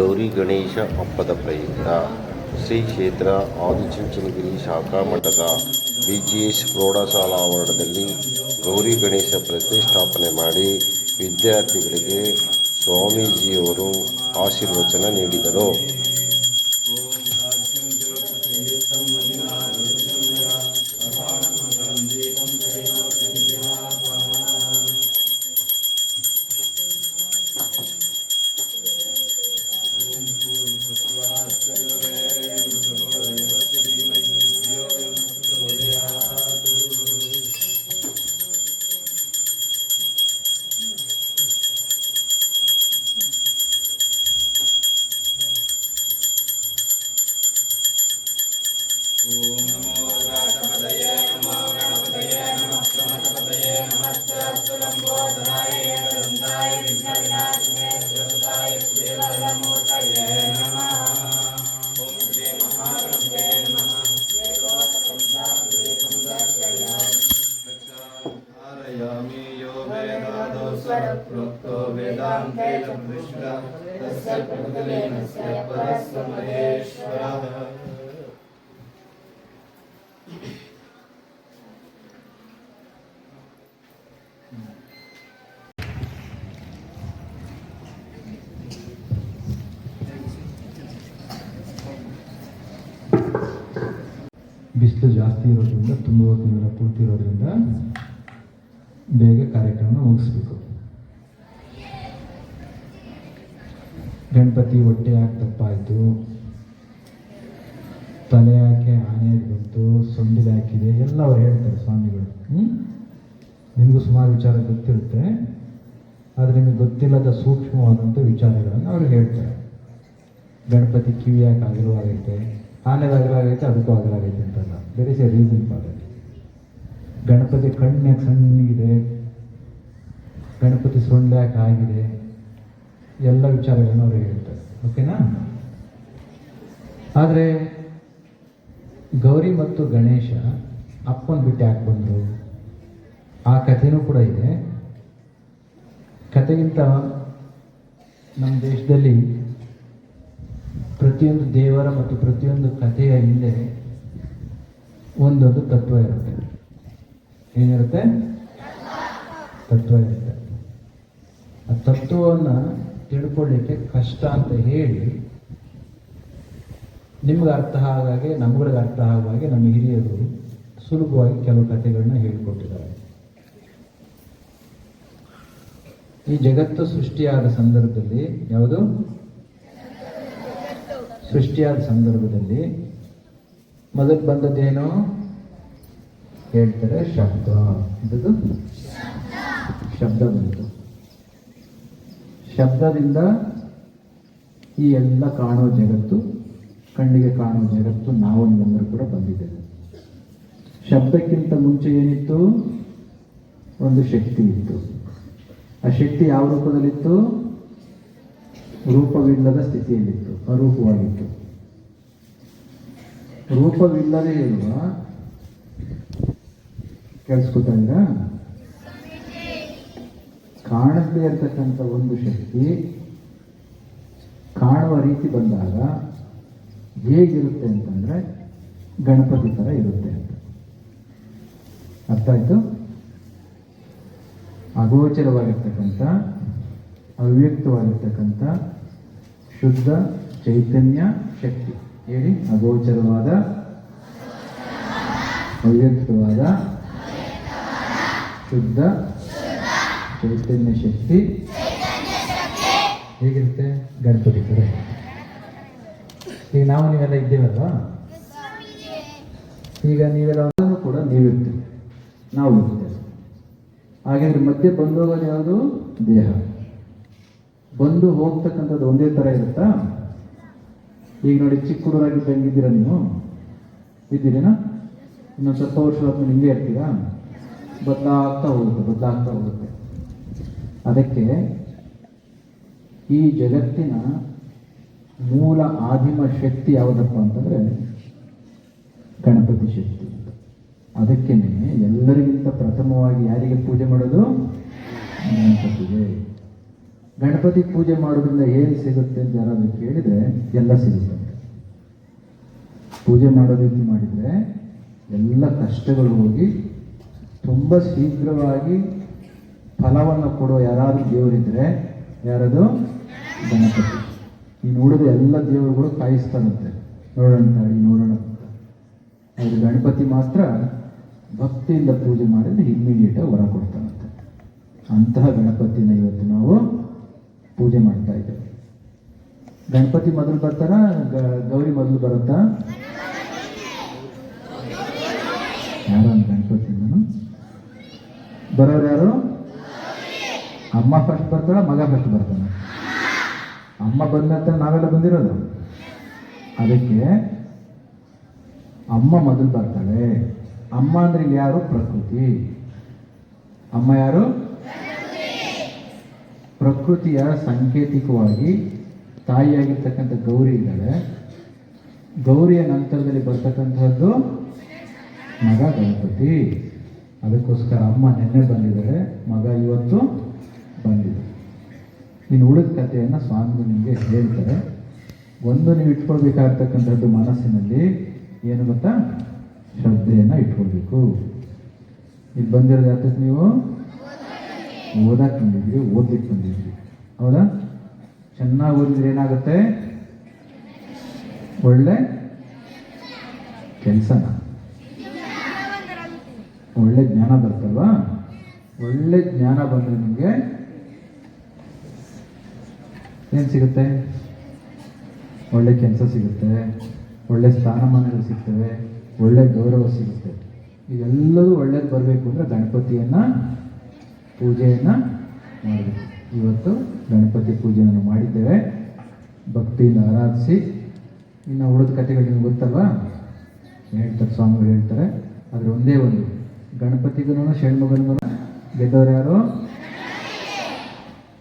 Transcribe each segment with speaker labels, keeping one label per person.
Speaker 1: ಗೌರಿ ಗಣೇಶ ಹಬ್ಬದ ಪ್ರಯುಕ್ತ ಶ್ರೀ ಕ್ಷೇತ್ರ ಆದಿಚುಂಚನಗಿರಿ ಶಾಖಾ ಮಠದ ಬಿ ಜಿ ಎಸ್ ಪ್ರೌಢಶಾಲಾ ಆವರಣದಲ್ಲಿ ಗೌರಿ ಗಣೇಶ ಪ್ರತಿಷ್ಠಾಪನೆ ಮಾಡಿ ವಿದ್ಯಾರ್ಥಿಗಳಿಗೆ ಸ್ವಾಮೀಜಿಯವರು ಆಶೀರ್ವಚನ ನೀಡಿದರು.
Speaker 2: आरयामि यो वेदादौ स्वरप्रोक्तो वेदान्ते च कृष्ण तस्य प्रभुलीनस्य परस्य महेश्वरः
Speaker 3: ಬಿಸಿಲು ಜಾಸ್ತಿ ಇರೋದ್ರಿಂದ, ತುಂಬ ಹೊತ್ತಿನೆಲ್ಲ ಕೂತಿರೋದ್ರಿಂದ ಬೇಗ ಕಾರ್ಯಕ್ರಮ ಮುಗಿಸ್ಬೇಕು. ಗಣಪತಿ ಹೊಟ್ಟೆ ಯಾಕೆ ತಪ್ಪಾಯಿತು? ತಲೆ ಯಾಕೆ ಆನೆ ಬಂತು? ಸೊಂಡಿಲು ಹಾಕಿದೆ ಎಲ್ಲ ಅವ್ರು ಹೇಳ್ತಾರೆ ಸ್ವಾಮಿಗಳು. ಹ್ಞೂ ನಿಮಗೂ ಸುಮಾರು ವಿಚಾರ ಗೊತ್ತಿರುತ್ತೆ. ಆದರೆ ನಿಮಗೆ ಗೊತ್ತಿಲ್ಲದ ಸೂಕ್ಷ್ಮವಾದಂಥ ವಿಚಾರಗಳನ್ನು ಅವ್ರು ಹೇಳ್ತಾರೆ. ಗಣಪತಿ ಕಿವಿ ಯಾಕೆ ಅಗಲವಾಗೈತೆ ಆನೆದ ಅಗಲಾಗೈತೆ ಅದಕ್ಕೂ ಆಗಲಾಗೈತೆ ಅಂತಲ್ಲ ಬೇರೆ is reason for that Ganapati ಕಣ್ಣೆ ಸಣ್ಣಗಿದೆ ಗಣಪತಿ ಯಾಕೆ ಆಗಿದೆ, ಎಲ್ಲ ವಿಚಾರಗಳನ್ನು ಅವರು ಹೇಳ್ತಾರೆ. ಓಕೆನಾ ಆದರೆ, ಗೌರಿ ಮತ್ತು ಗಣೇಶ ಅಪ್ಪನ ಬಿಟ್ಟು ಯಾಕೆ ಬಂದರು? ಆ ಕಥೆನೂ ಕೂಡ ಇದೆ. ಕಥೆಗಿಂತ ನಮ್ಮ ದೇಶದಲ್ಲಿ ಪ್ರತಿಯೊಂದು ದೇವರ ಮತ್ತು ಪ್ರತಿಯೊಂದು ಕಥೆಯ ಹಿಂದೆ ಒಂದೊಂದು ತತ್ವ ಇರುತ್ತೆ. ಏನಿರುತ್ತೆ? ತತ್ವ ಇರುತ್ತೆ. ಆ ತತ್ವವನ್ನು ತಿಳ್ಕೊಳ್ಳಿಕ್ಕೆ ಕಷ್ಟ ಅಂತ ಹೇಳಿ ನಿಮ್ಗೆ ಅರ್ಥ ಆಗಾಗೆ, ನಮ್ಗಳಿಗೆ ಅರ್ಥ ಹಾಗೆ ನಮ್ಮ ಹಿರಿಯರು ಸುಲಭವಾಗಿ ಕೆಲವು ಕಥೆಗಳನ್ನ ಹೇಳಿಕೊಟ್ಟಿದ್ದಾರೆ. ಈ ಜಗತ್ತು ಸೃಷ್ಟಿಯಾದ ಸಂದರ್ಭದಲ್ಲಿ ಯಾವುದು? ಸೃಷ್ಟಿಯಾದ ಸಂದರ್ಭದಲ್ಲಿ ಮೊದಲು ಬಂದದ್ದೇನು? ಹೇಳ್ತಾರೆ ಶಬ್ದ. ಇದು ಶಬ್ದ ಬಂತು. ಶಬ್ದದಿಂದ ಈ ಎಲ್ಲ ಕಾಣೋ ಜಗತ್ತು, ಕಣ್ಣಿಗೆ ಕಾಣುವ ಜಗತ್ತು, ನಾವು ನೀವೆಲ್ಲರೂ ಕೂಡ ಬಂದಿದ್ದೇವೆ. ಶಬ್ದಕ್ಕಿಂತ ಮುಂಚೆ ಏನಿತ್ತು? ಒಂದು ಶಕ್ತಿ ಇತ್ತು. ಆ ಶಕ್ತಿ ಯಾವ ರೂಪದಲ್ಲಿತ್ತು? ರೂಪವಿಲ್ಲದ ಸ್ಥಿತಿಯಲ್ಲಿತ್ತು, ಅರೂಪವಾಗಿತ್ತು. ರೂಪವಿಲ್ಲದೆ ಇರುವ, ಕೇಳಿಸ್ಕೊತಾ ಇದ್ದೀರಾ? ಕಾಣದೇ ಇರತಕ್ಕಂಥ ಒಂದು ಶಕ್ತಿ ಕಾಣುವ ರೀತಿ ಬಂದಾಗ ಹೇಗಿರುತ್ತೆ ಅಂತಂದ್ರೆ ಗಣಪತಿ ಥರ ಇರುತ್ತೆ ಅಂತ. ಅರ್ಥ ಆಯ್ತು? ಅಗೋಚರವಾಗಿರ್ತಕ್ಕಂಥ, ಅವ್ಯಕ್ತವಾಗಿರ್ತಕ್ಕಂಥ ಶುದ್ಧ ಚೈತನ್ಯ ಶಕ್ತಿ. ಹೇಳಿ, ಅಗೋಚರವಾದ ಅವ್ಯಕ್ತವಾದ ಶುದ್ಧ ಚೈತನ್ಯ ಶಕ್ತಿ. ಹೇಗಿರುತ್ತೆ? ಗಣಪತಿ ಕಡೆ ಈಗ ನಾವು ನೀವೆಲ್ಲ ಇದ್ದೇವಲ್ವಾ? ಈಗ ನೀವೆಲ್ಲ ಕೂಡ ನೀವಿರ್ತೀವಿ ನಾವು ಹಾಗಾದ್ರೆ ಮಧ್ಯೆ ಬಂದೋಗೋದು ಯಾವುದು? ದೇಹ. ಬಂದು ಹೋಗ್ತಕ್ಕಂಥದ್ದು ಒಂದೇ ಥರ ಇರುತ್ತಾ? ಈಗ ನೋಡಿ, ಚಿಕ್ಕ ಹುಡುಗರಾಗಿ ಬಂದಿದ್ದೀರ ನೀವು? ಇದ್ದೀರೇನಾ? ಇನ್ನೊಂದು ಸ್ವಲ್ಪ ವರ್ಷ ಹಿಂಗೆ ಇರ್ತೀರಾ? ಬದಲಾಗ್ತಾ ಹೋಗುತ್ತೆ ಬದಲಾಗ್ತಾ ಹೋಗುತ್ತೆ. ಅದಕ್ಕೆ ಈ ಜಗತ್ತಿನ ಮೂಲ ಆದಿಮ ಶಕ್ತಿ ಯಾವುದಪ್ಪ ಅಂತಂದ್ರೆ ಗಣಪತಿ ಶಕ್ತಿ. ಅದಕ್ಕೇನೆ ಎಲ್ಲರಿಗಿಂತ ಪ್ರಥಮವಾಗಿ ಯಾರಿಗೆ ಪೂಜೆ ಮಾಡೋದು? ಗಣಪತಿಗೆ. ಗಣಪತಿ ಪೂಜೆ ಮಾಡೋದ್ರಿಂದ ಏನು ಸಿಗುತ್ತೆ ಅಂತ ಯಾರಾದರೂ ಕೇಳಿದರೆ ಎಲ್ಲ ಸಿಗುತ್ತೆ. ಪೂಜೆ ಮಾಡೋ ರೀತಿ ಮಾಡಿದರೆ ಎಲ್ಲ ಕಷ್ಟಗಳು ಹೋಗಿ ತುಂಬ ಶೀಘ್ರವಾಗಿ ಫಲವನ್ನು ಕೊಡುವ ಯಾರಾದರೂ ದೇವರಿದ್ದರೆ ಯಾರದು? ಗಣಪತಿ. ಈ ನೋಡಿದ ಎಲ್ಲ ದೇವರುಗಳು ಕಾಯಿಸ್ತಾನಂತೆ ನೋಡೋಣ ತಾಳಿ, ನೋಡೋಣ ಅಂತ. ಗಣಪತಿ ಮಾತ್ರ ಭಕ್ತಿಯಿಂದ ಪೂಜೆ ಮಾಡಿದ್ರೆ ಇಮ್ಮಿಡಿಯೇಟಾಗಿ ಹೊರ ಕೊಡ್ತಾನಂತೆ ಅಂತಹ ಗಣಪತಿನ ಇವತ್ತು ನಾವು ಪೂಜೆ ಮಾಡ್ತಾ ಇದ್ದೆ. ಗಣಪತಿ ಮೊದಲು ಬರ್ತಾರ? ಗೌರಿ ಮೊದಲು ಬರುತ್ತಾ? ಯಾರು ಅಂತ ಗಣಪತಿ ನಾನು? ಬರೋರು ಯಾರು? ಅಮ್ಮ ಫಸ್ಟ್ ಬರ್ತಾಳ ಮಗ ಫಸ್ಟ್ ಬರ್ತಾನೆ? ಅಮ್ಮ ಬಂದ ನಂತರ ನಾವೆಲ್ಲ ಬಂದಿರೋದು? ಅದಕ್ಕೆ ಅಮ್ಮ ಮೊದಲು ಬರ್ತಾಳೆ. ಅಮ್ಮ ಅಂದ್ರೆ ಇಲ್ಲಿ ಯಾರು? ಪ್ರಕೃತಿ. ಅಮ್ಮ ಯಾರು? ಪ್ರಕೃತಿಯ ಸಾಂಕೇತಿಕವಾಗಿ ತಾಯಿಯಾಗಿರ್ತಕ್ಕಂಥ ಗೌರಿ ಇದ್ದಾಳೆ. ಗೌರಿಯ ನಂತರದಲ್ಲಿ ಬರ್ತಕ್ಕಂಥದ್ದು ಮಗ ಗಣಪತಿ. ಅದಕ್ಕೋಸ್ಕರ ಅಮ್ಮ ನಿನ್ನೆ ಬಂದಿದ್ದಾರೆ, ಮಗ ಇವತ್ತು ಬಂದಿದೆ. ಇನ್ನು ಉಳಿದ ಕಥೆಯನ್ನು ಸ್ವಾಮಿಗಳು ನಿಮಗೆ ಹೇಳ್ತಾರೆ. ಒಂದು ನೀವು ಇಟ್ಕೊಳ್ಬೇಕಾಗ್ತಕ್ಕಂಥದ್ದು ಮನಸ್ಸಿನಲ್ಲಿ ಏನು ಗೊತ್ತಾ? ಶ್ರದ್ಧೆಯನ್ನು ಇಟ್ಕೊಳ್ಬೇಕು. ಇಲ್ಲಿ ಬಂದಿರೋದು ಯಾತಕ್ಕೆ ನೀವು? ಓದಕ್ಕೆ ಬಂದಿದ್ರಿ ಓದ್ಲಿಕ್ಕೆ ಬಂದಿದ್ರಿ ಹೌದಾ? ಚೆನ್ನಾಗಿ ಓದಿದ್ರೆ ಏನಾಗುತ್ತೆ? ಒಳ್ಳೆ ಕೆಲಸನ. ಒಳ್ಳೆ ಜ್ಞಾನ ಬರ್ತಲ್ವಾ? ಒಳ್ಳೆ ಜ್ಞಾನ ಬಂದರೆ ನಿಮಗೆ ಏನು ಸಿಗುತ್ತೆ? ಒಳ್ಳೆ ಕೆಲಸ ಸಿಗುತ್ತೆ, ಒಳ್ಳೆ ಸ್ಥಾನಮಾನಗಳು ಸಿಗ್ತವೆ, ಒಳ್ಳೆ ಗೌರವ ಸಿಗುತ್ತೆ. ಇದೆಲ್ಲದೂ ಒಳ್ಳೇದು ಬರಬೇಕು ಅಂದರೆ ಗಣಪತಿಯನ್ನು ಪೂಜೆಯನ್ನು ಮಾಡಬೇಕು ಇವತ್ತು ಗಣಪತಿ ಪೂಜೆಯನ್ನು ಮಾಡಿದ್ದೇವೆ. ಭಕ್ತಿಯಿಂದ ಆರಾಧಿಸಿ ಇನ್ನು ಉಳಿದ ಕಥೆಗಳು ನಿಮ್ಗೆ ಗೊತ್ತಲ್ವಾ? ಹೇಳ್ತಾರೆ ಸ್ವಾಮಿಗಳು ಹೇಳ್ತಾರೆ. ಆದರೆ ಒಂದೇ ಒಂದು. ಗಣಪತಿಗೂ ಷಣ್ಮಗನಿಗೂ ಗೆದ್ದವ್ರು ಯಾರು?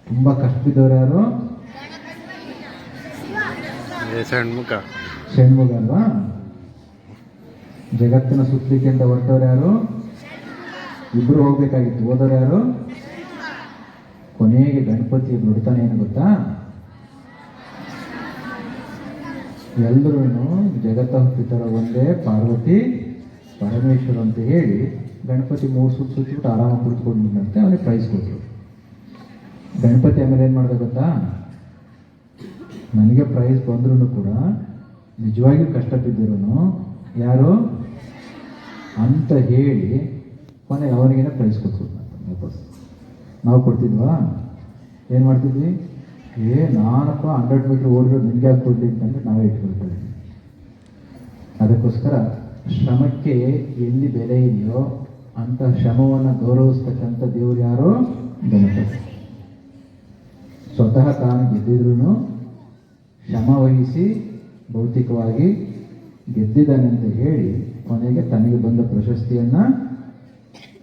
Speaker 3: ತುಂಬ ಕಷ್ಟ ಬಿದ್ದವ್ರು ಯಾರು
Speaker 1: ಷಣ್ಮುಖ
Speaker 3: ಷಣ್ಮುಗ ಅಲ್ವಾ? ಜಗತ್ತಿನ ಸುತ್ತಲಿಕ್ಕೆ ಅಂತ ಹೊರಟವ್ರು ಯಾರು? ಇಬ್ರು ಹೋಗ್ಬೇಕಾಗಿತ್ತು. ಹೋದವ್ರು ಯಾರು? ಕೊನೆಗೆ ಗಣಪತಿ ನುಡ್ತಾನೆ ಏನು ಗೊತ್ತಾ? ಎಲ್ಲರೂ ಜಗತ್ತ ಪಿತರ ಒಂದೇ ಪಾರ್ವತಿ, ಪರಮೇಶ್ವರ ಅಂತ ಹೇಳಿ ಗಣಪತಿ ಮೂರು ಸುತ್ತು ಸುತ್ತಿಬಿಟ್ಟು ಆರಾಮಾಗಿ ಕುಳಿತುಕೊಂಡಿದ್ದಂತೆ ಅವನಿಗೆ ಪ್ರೈಸ್ ಕೊಟ್ಟರು ಗಣಪತಿ ಆಮೇಲೆ ಏನು ಮಾಡಿದೆ ಗೊತ್ತಾ? ನನಗೆ ಪ್ರೈಸ್ ಬಂದ್ರೂ ಕೂಡ ನಿಜವಾಗಿಯೂ ಕಷ್ಟ ಬಿದ್ದಿರೋನು ಯಾರು? ಅಂತ ಹೇಳಿ ಕೊನೆಗೆ ಅವರಿಗೇನೆ ಪ್ರೈಸ್ ವಾಪಸ್ ನಾವು ಕೊಡ್ತಿದ್ವಾ? ಏನು ಮಾಡ್ತಿದ್ವಿ? ಏ, ನಾನಪ್ಪ ಹಂಡ್ರೆಡ್ ಮೀಟ್ರ್ ಓಡಿರೋದು ನಿನಗೆ ಯಾಕೆ ಕೊಡಲಿ ಅಂತಂದ್ರೆ ನಾವೇ ಇಟ್ಕೊಳ್ತೇವೆ. ಅದಕ್ಕೋಸ್ಕರ ಶ್ರಮಕ್ಕೆ ಎಲ್ಲಿ ಬೆಲೆ ಇದೆಯೋ ಅಂತ ಶ್ರಮವನ್ನು ಗೌರವಿಸ್ತಕ್ಕಂಥ ದೇವರು ಯಾರು? ಗಣಪತಿ ಸ್ವತಃ ತಾನು ಗೆದ್ದಿದ್ರು ಶ್ರಮ ವಹಿಸಿ ಭೌತಿಕವಾಗಿ ಗೆದ್ದಿದ್ದಾನೆ ಅಂತ ಹೇಳಿ ಕೊನೆಗೆ ತನಗೆ ಬಂದ ಪ್ರಶಸ್ತಿಯನ್ನು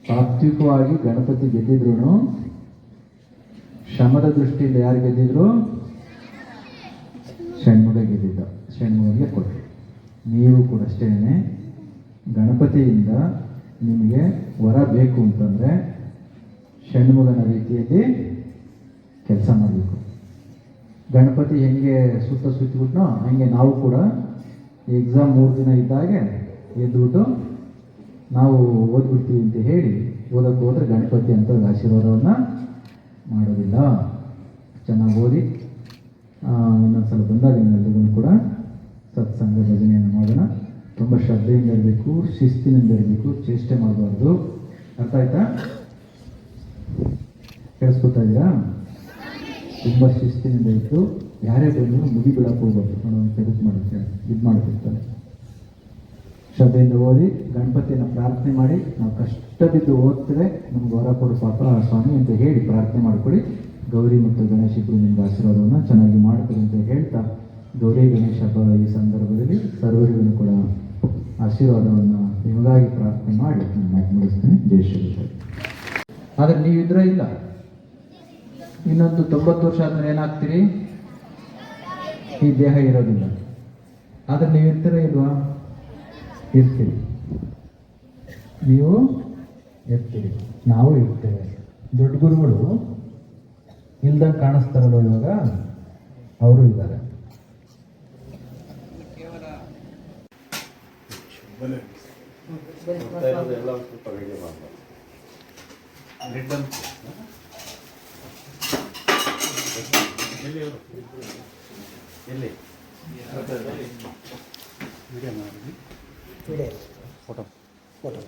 Speaker 3: ತಾತ್ವಿಕವಾಗಿ ಗಣಪತಿ ಗೆದ್ದಿದ್ರು ಶ್ರಮದ ದೃಷ್ಟಿಯಿಂದ ಯಾರು ಗೆದ್ದಿದ್ರು? ಷಣ್ಮುಗ ಗೆದ್ದಿದ್ದ. ಷಣ್ಮುಗನಿಗೆ ಕೊಟ್ಟರು ನೀವು ಕೂಡ ಅಷ್ಟೇನೆ ಗಣಪತಿಯಿಂದ ನಿಮಗೆ ವರ ಬೇಕು ಅಂತಂದರೆ ಷಣ್ಮುಗನ ರೀತಿಯಲ್ಲಿ ಕೆಲಸ ಮಾಡಬೇಕು. ಗಣಪತಿ ಹೆಂಗೆ ಸುತ್ತ ಸುತ್ತಿಬಿಟ್ನೋ ಹಂಗೆ ನಾವು ಕೂಡ ಎಕ್ಸಾಮ್ ಮೂರು ದಿನ ಇದ್ದಾಗೆ ಎದ್ದುಬಿಟ್ಟು ನಾವು ಓದ್ಬಿಡ್ತೀವಿ ಅಂತ ಹೇಳಿ ಓದಕ್ಕೆ ಹೋದ್ರೆ ಗಣಪತಿ ಅಂತ ಆಶೀರ್ವಾದವನ್ನು ಮಾಡೋದಿಲ್ಲ. ಚೆನ್ನಾಗಿ ಓದಿ ಇನ್ನೊಂದ್ಸಲ ಬಂದಾಗ ನಿಮ್ಮೆಲ್ಲರಿಗೂ ಕೂಡ ಸತ್ಸಂಗ ಭಜನೆಯನ್ನು ಮಾಡೋಣ. ತುಂಬ ಶ್ರದ್ಧೆಯಿಂದ ಇರಬೇಕು, ಶಿಸ್ತಿನಿಂದ ಇರಬೇಕು, ಚೇಷ್ಟೆ ಮಾಡಬಾರ್ದು. ಅರ್ಥ ಆಯ್ತಾ? ಕೇಳಿಸ್ಕೊತಾ ಇದ್ದೀರಾ? ತುಂಬ ಶಿಸ್ತಿನಿಂದ ಇತ್ತು ಯಾರೇ ಬಂದರೂ ಮುಗಿ ಬೀಳಕ್ಕೆ ಹೋಗ್ಬಾರ್ದು ನೋಡೋಣ ತೆಗೆದು ಮಾಡುತ್ತೆ ಇದು ಮಾಡ್ತಿರ್ತಾರೆ. ಶ್ರದ್ಧೆಯಿಂದ ಓದಿ ಗಣಪತಿಯನ್ನು ಪ್ರಾರ್ಥನೆ ಮಾಡಿ, ನಾವು ಕಷ್ಟ ಬಿದ್ದು ಓದ್ತೇವೆ, ನಮ್ಗೆ ವರ ಕೊಡು ಸ್ವಾಮಿ ಅಂತ ಹೇಳಿ ಪ್ರಾರ್ಥನೆ ಮಾಡಿಕೊಡಿ. ಗೌರಿ ಮತ್ತು ಗಣೇಶ ಇಬ್ಬರು ನಿಮ್ಗೆ ಆಶೀರ್ವಾದವನ್ನು ಚೆನ್ನಾಗಿ ಮಾಡ್ತಾರೆ ಅಂತ ಹೇಳ್ತಾ, ಗೌರಿ ಗಣೇಶ ಹಬ್ಬ ಈ ಸಂದರ್ಭದಲ್ಲಿ ಸರ್ವರಿಗೂ ಕೂಡ ಆಶೀರ್ವಾದವನ್ನು ನಿಮಗಾಗಿ ಪ್ರಾರ್ಥನೆ ಮಾಡಿ ನಾನು ಮಾತು ಮುಗಿಸ್ತೇನೆ. ಜೈ ಶ್ರೀ ಆದರೆ ನೀವಿದ್ರೆ ಇಲ್ಲ. ಇನ್ನೊಂದು ತೊಂಬತ್ತು ವರ್ಷ ಆದ್ರೆ ಏನಾಗ್ತೀರಿ? ಈ ದೇಹ ಇರೋದಿಲ್ಲ. ಆದರೆ ನೀವು ಇರ್ತೀರಾ ಇಲ್ವಾ? ಇರ್ತೀರಿ. ನೀವು ಇರ್ತೀರಿ. ನಾವು ಇರ್ತೇವೆ. ದೊಡ್ಡ ಗುರುಗಳು ಇಲ್ದಂಗೆ ಕಾಣಿಸ್ತಾರಲ್ಲ ಇವಾಗ? ಅವರು ಇದ್ದಾರೆ.
Speaker 4: ಎಲ್ಲಿ వీడే ఫోటో ఫోటో